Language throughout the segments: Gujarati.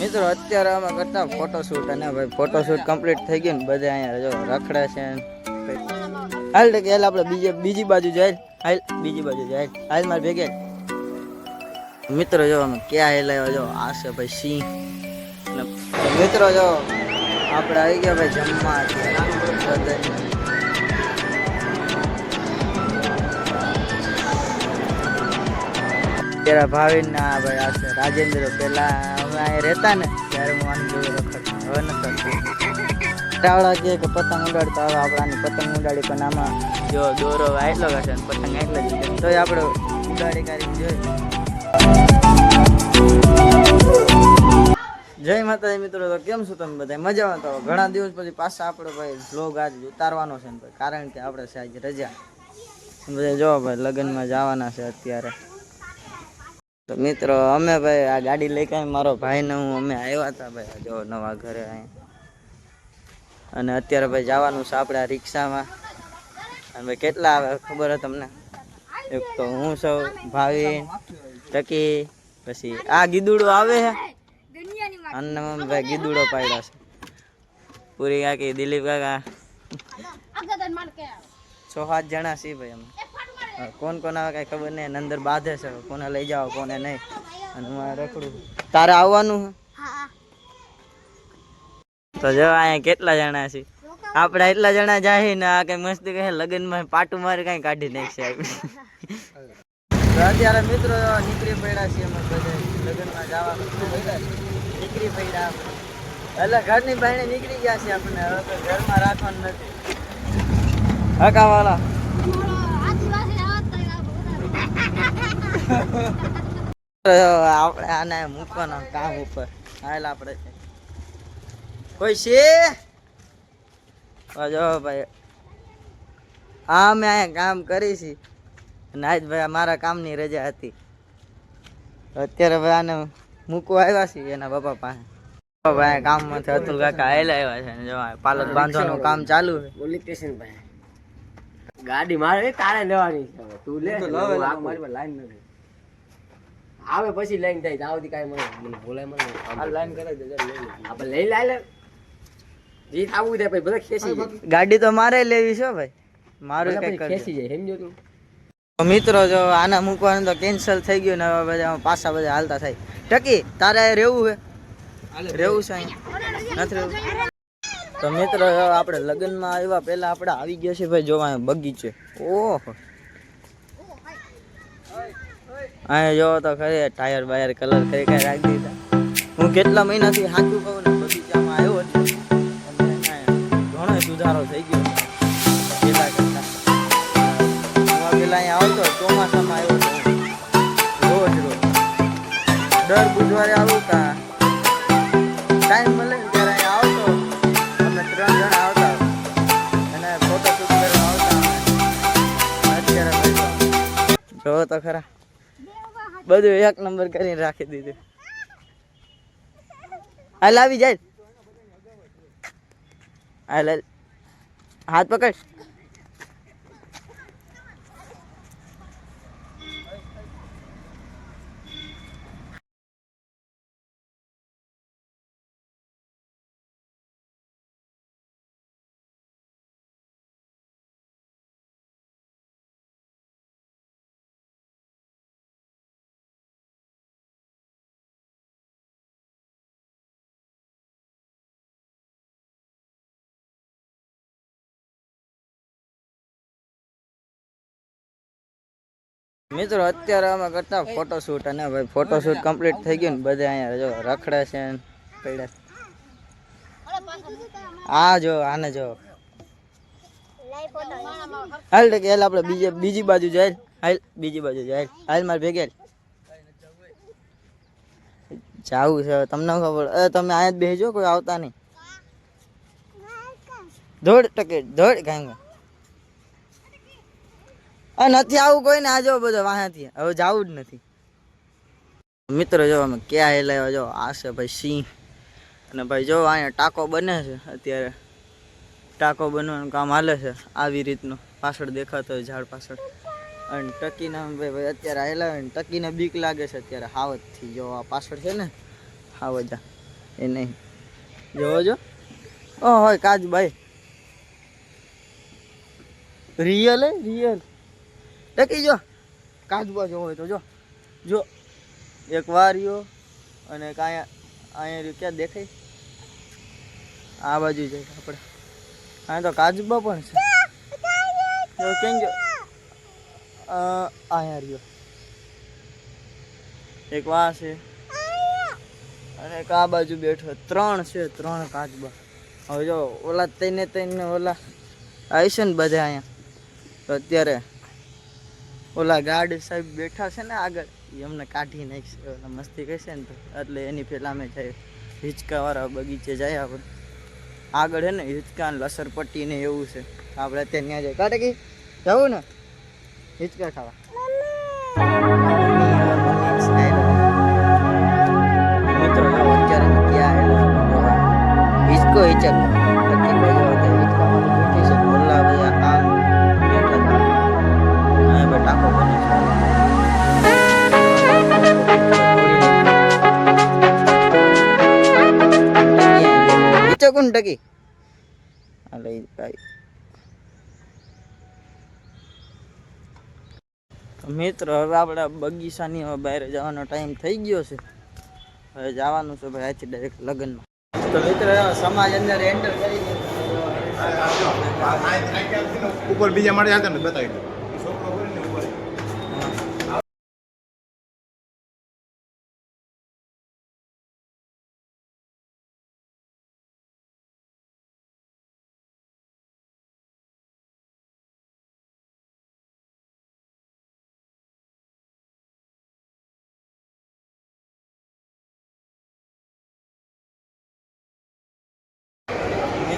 મિત્રો, અત્યારે અમે કરતા ફોટોશૂટ અને ભાઈ ફોટોશૂટ કમ્પ્લીટ થઈ ગયું ને બધા અહીંયા જો રખડે છે હાલ કે હાલ આપણે બીજે બીજી બાજુ જાય. હાલ, બીજી બાજુ જાય. હાલ મારે ભેગે. મિત્રો, જો અમે ક્યાં હેલાયો જો? આ છે ભાઈ સિંહ. મિત્રો, જો આપણે આવી ગયા ભાઈ જમવા અત્યારે. ભાવિન ના ભાઈ આ છે રાજેન્દ્ર પેલા અમે અહીંયા રહેતા ને ત્યારે હું આને જોયું રખડતો હવે નથી ટાવડા કહે કે પતંગ ઉડાડતો હવે આપણાની પતંગ ઉડાડી, પણ આમાં જો દોરો એટલો હશે ને પતંગ એટલો જ તો આપણે ઉડાડી કાઢી જોઈ. જય માતાજી મિત્રો, તો કેમ છો તમે બધા મજામાં તો? ઘણા દિવસ પછી પાછા આપણે ભાઈ બ્લોગ આજે ઉતારવાનો છે ને કારણ કે આપણે છે આજે રજા. બધા જો ભાઈ, લગ્નમાં જવાના છે અત્યારે. તો મિત્રો અમે ભાઈ આ ગાડી લઈ કાંઈ મારો ભાઈ ને હું અમે આવ્યા હતા ભાઈ જો નવા ઘરે અહીંયા અને અત્યારે ભાઈ જવાનું છે આપણે આ રિક્ષામાં. અને ભાઈ કેટલા આવે ખબર હે તમને? એક તો હું છું ભાવી ટકી પછી આ ગીદુડો આવે છે અને ભાઈ ગીદુડો પાડ્યો છે. પૂરી કાકી દિલીપ કાકા. છ સાત જણા છીએ ભાઈ અમે. કોણ કોણ આવે કઈ ખબર નહીં. અંદર બાંધે છે. કોને લઈ જાઓ, કોને નહીં. અને હું રખડું તારે આવવાનું તો જો, અહીંયા કેટલા જણા છે? આપણે એટલા જણા જાય ને આ કઈ મસ્તી કહે, લગ્નમાં પાટું મારે કઈ કાઢી નાખશે અત્યારે મિત્રો નીકળી પડ્યા છીએ અમે બધા. લગ્નમાં જવાનું નીકળી પડ્યા એટલે ઘરની બહાર નીકળી ગયા છે આપણે. હવે તો ઘરમાં રાખવાનું નથી. હકા આપણે આને મૂકવાનો કામ ઉપર. હાલ આપણે કોઈ છે? ભાઈ. હા અમે અહીંયા કામ કરી છે. અને આજ ભાઈ મારા કામની રજા હતી. અત્યારે ભાઈ આને મૂકવા આવ્યા છીએ એના બાપા પાસે. ભાઈ કામમાંથી અતુલ કાકા આવેલા આવ્યા છે. જો પાલક બાંધવાનું કામ ચાલુ છે. પોલીસ સ્ટેશન પાસે. ગાડી મારે તારે લેવાની છે તું લે. મારી પર લાઈન નથી. આવે પછી લાઈન થાય ત્યાં સુધી કાંઈ મને મને બોલાય મને. લાઈન કરાવી આપણે લઈ લાય લે. જીત આવું થાય ભાઈ બધા ખેંચી ગાડી તો મારે લેવી છે ભાઈ. મારું કઈ ખેંચી જાય. સમજો તું. મિત્રો જો આના મૂકવાનું તો કેન્સલ થઈ ગયું ને હવે બધા પાછા બધા હાલતા થાય. ટકી તારે રહેવું છે? રહેવું છે નથી રહેવું? તો મિત્રો આપણે લગ્નમાં આવ્યા, પહેલા આપણે આવી ગયા છે ભાઈ જોવા, બગીચે. ઓહો. અહીંયા જોવો તો ખરી ટાયર બાયર કલર કરી કઈ રાખી દીધા. હું કેટલા મહિનાથી સાચું કહું ને બગીચામાં આવ્યો ઘણો સુધારો થઈ ગયો પેલા કરતા. પેલા અહીંયા આવતો ચોમાસામાં આવ્યો તો. રોજ રોજ. દર બુધવારે આવું તા ટાઈમ મળે જો તો ખરા. બધું એક નંબર કરીને રાખી દીધું. હાલ આવી જાય. હાલ. હાથ પકડ. મિત્રો, અત્યારે અમે કરતા ફોટોશૂટ અને ભાઈ ફોટોશૂટ કમ્પ્લીટ થઈ ગયું ને બધા અહીંયા જો રખડે છે ને પડ્યા. છે. આ જો, આને જો. હાલ તો કે હાલ આપણે બીજે, બીજી બાજુ જાય. હાલ, બીજી બાજુ જાય. હાલ મારે ભેગે જાવું છે હવે, તમને ખબર. એ તમે અહીંયા જ બેસજો, કોઈ આવતા નહીં. દોડ ટકે દોડ કાંઈ આ નથી આવું કોઈ ને આજો બધો વાંથી હવે જવું જ નથી. મિત્રો જો, અમે ક્યાં હેલાયો જો, આ છે ભાઈ સિંહ. અને ભાઈ જો, અહીંયા ટાંકો બને છે અત્યારે. ટાંકો બનવાનું કામ હાલે છે આવી રીતનું. પાછળ દેખાતો હોય ઝાડ પાછળ. અને ટકીને ભાઈ ભાઈ, અત્યારે હોય ને, ટકીને બીક લાગે છે અત્યારે. હાવતથી જો, આ પાછળ છે ને, હાવજા. એ નહીં. જોવો જો. ઓ, હોય કાજભાઈ. રિયલ હે રિયલ ટકી જો. કાજબા જો હોય તો જો. જો. એક વાર્યો અને કાંઈ અહીંયા રહ્યું. ક્યાં દેખાય? આ બાજુ જાય આપણે. અહીંયા તો કાચબો પણ છે. કેમ જો? અહીંયા રહ્યો. એક વા છે. અને એક આ બાજુ બેઠો. ત્રણ છે, ત્રણ કાચબા. હવે જો, ઓલા તઈને તઈને ઓલા આવીશું ને બધા અહીંયા તો અત્યારે ઓલા ગાર્ડ સાહેબ બેઠા છે ને આગળ એ અમને કાઢી નાખશે મસ્તી કરશે ને તો. એટલે એની પહેલાં અમે જાય હિંચકાવાળા બગીચે જાય આપણે. આગળ છે ને હિંચકા ને લસરપટ્ટી ને એવું છે. આપણે ત્યાં ત્યાં જાય કાઢે કે જવું ને? હિંચકા ખાવા. મિત્રો, અત્યારે છું હિચકો હિચક. કોણ ટકી લઈ તો હવે આપણે બગીચાની હવે બહાર જવાનો ટાઈમ થઈ ગયો છે. હવે જવાનું છે ભાઈ આજથી ડાયરેક્ટ લગ્નમાં. તો મિત્ર, સમાજ અંદર એન્ટર કરી ઉપર બીજા માળે હતા ને બતાવી દો.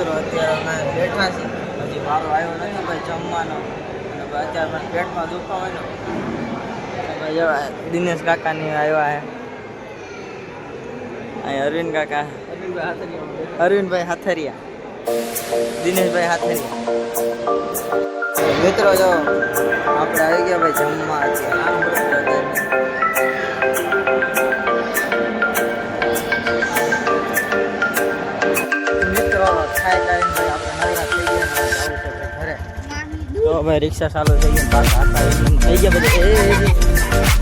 મિત્રો અત્યારે અમે બેઠા છીએ હજી મારો આવ્યો નથી ભાઈ જમવાનો. અને અત્યારે મને પેટમાં દુખાવ હોય ને ભાઈ દિનેશ કાકાની આવ્યા છે. અહીં અરવિંદ કાકા. અરવિંદભાઈ હાથરિયા. દિનેશભાઈ હાથરિયા. મિત્રો જો, આપણે આવી ગયા ભાઈ જમવા ભાઈ રિક્ષા ચાલુ થઈ એકદમ થઈ ગયા બધા.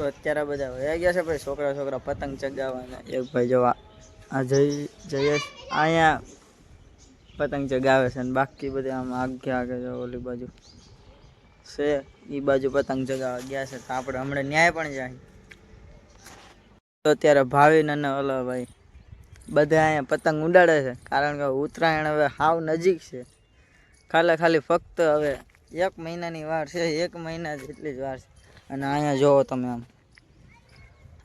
તો અત્યારે બધા વયા ગયા છે ભાઈ. છોકરા છોકરા પતંગ ચગાવવાના. એક ભાઈ જોવા આ જઈ જયેશ અહીંયા પતંગ ચગાવે છે અને બાકી બધા આમ આગે આગે જો ઓલી બાજુ છે. એ બાજુ પતંગ ચગાવવા ગયા છે. તો આપણે હમણાં ન્યાય પણ જાય. તો અત્યારે ભાવિન અને ઓલો ભાઈ બધા અહીંયા પતંગ ઉડાડે છે. કારણ કે ઉત્તરાયણ હવે હાવ નજીક છે. ખાલી ખાલી ફક્ત હવે એક મહિનાની વાર છે. એક મહિના જેટલી જ વાર છે. અને અહીંયા જોવો તમે આમ.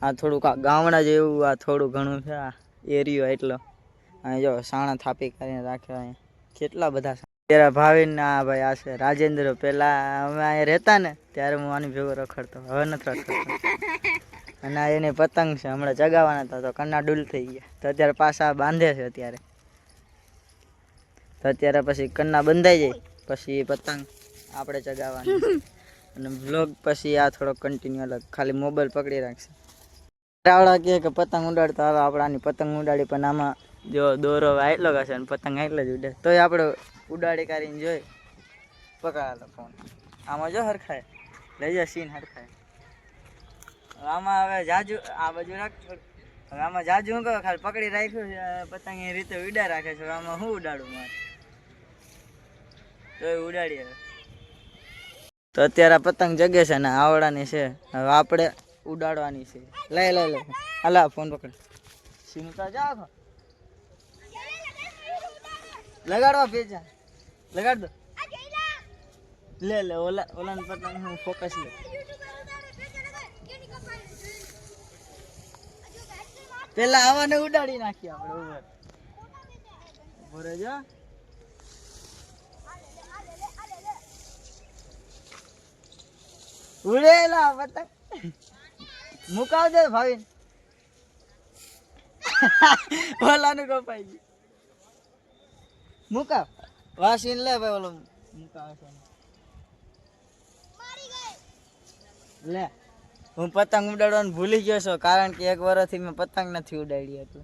આ થોડુંક આ ગામડા જેવું આ થોડું ઘણું છે, આ એરિયો એટલો. અહીં જો સાણા થાપી કરીને રાખ્યો અહીંયા કેટલા બધા ત્યારે ભાવિન આ ભાઈ આ છે. રાજેન્દ્ર પહેલા અમે અહીંયા રહેતા ને, ત્યારે હું આની ભેગો રખડતો. હવે નથી રખડતો. અને એની પતંગ છે, હમણાં ચગાવવાના હતા તો કન્ના ડૂલ થઈ ગયા. તો અત્યારે પાછા બાંધે છે અત્યારે. તો અત્યારે પછી કન્ના બંધાઈ જાય. પછી પતંગ આપણે ચગાવવાની. અને બ્લોગ પછી આ થોડો કન્ટિન્યુ અલગ. ખાલી મોબાઈલ પકડી રાખશે. આવડા કહે કે પતંગ ઉડાડતો હવે આપણાની પતંગ ઉડાડી, પણ આમાં જો દોરો આટલો હશે અને પતંગ આટલો જ ઉડે. તોય આપણે ઉડાડી કાઢીને જોઈ. પકડાયેલો ફોન આમાં જો હરખાય. લઈ જાય સીન હરખાય. આમાં હવે જાજુ, આ બાજુ રાખ હવે આમાં જાજુ હું કહું, ખાલી પકડી રાખ્યું છે પતંગ એ રીતે ઉડા રાખે છે. આમાં શું ઉડાડું મારે? તોય ઉડાડી હવે. તો અત્યારે આ પતંગ જગે છે ને આવડાની છે. હવે આપણે ઉડાડવાની છે. લઈ લઈ લે હાલા ફોન પકડ. સીમતા જા લગાડવા ભેજા. લગાડ દો. લે લે, ઓલા ઓલા પતંગ હું ફોકસ લે. પેલા આવાને ઉડાડી નાખી આપણે ઉપર ઊભો રહેજો. ઉડેલા પતંગ મુકાવ દે ભાવિન. ઓલાનું કપાઈ ગયું. મુકાવ. વાસીન લે ભાઈ ઓલો મુકાવ લે. હું પતંગ ઉડાડવાનું ભૂલી ગયો છું કારણ કે એક વર્ષથી મેં પતંગ નથી ઉડાડી એટલે.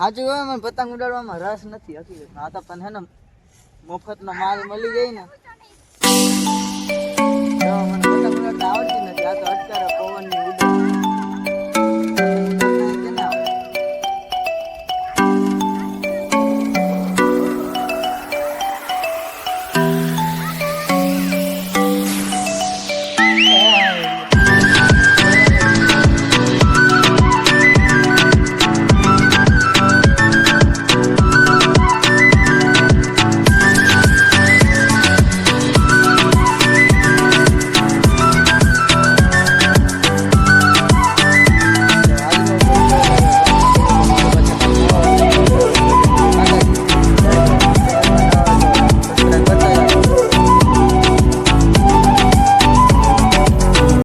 સાચું હવે મને પતંગ ઉડાડવામાં રસ નથી, હકીકતમાં. આ તો પણ હે ને, મફતનો માલ મળી જાય ને.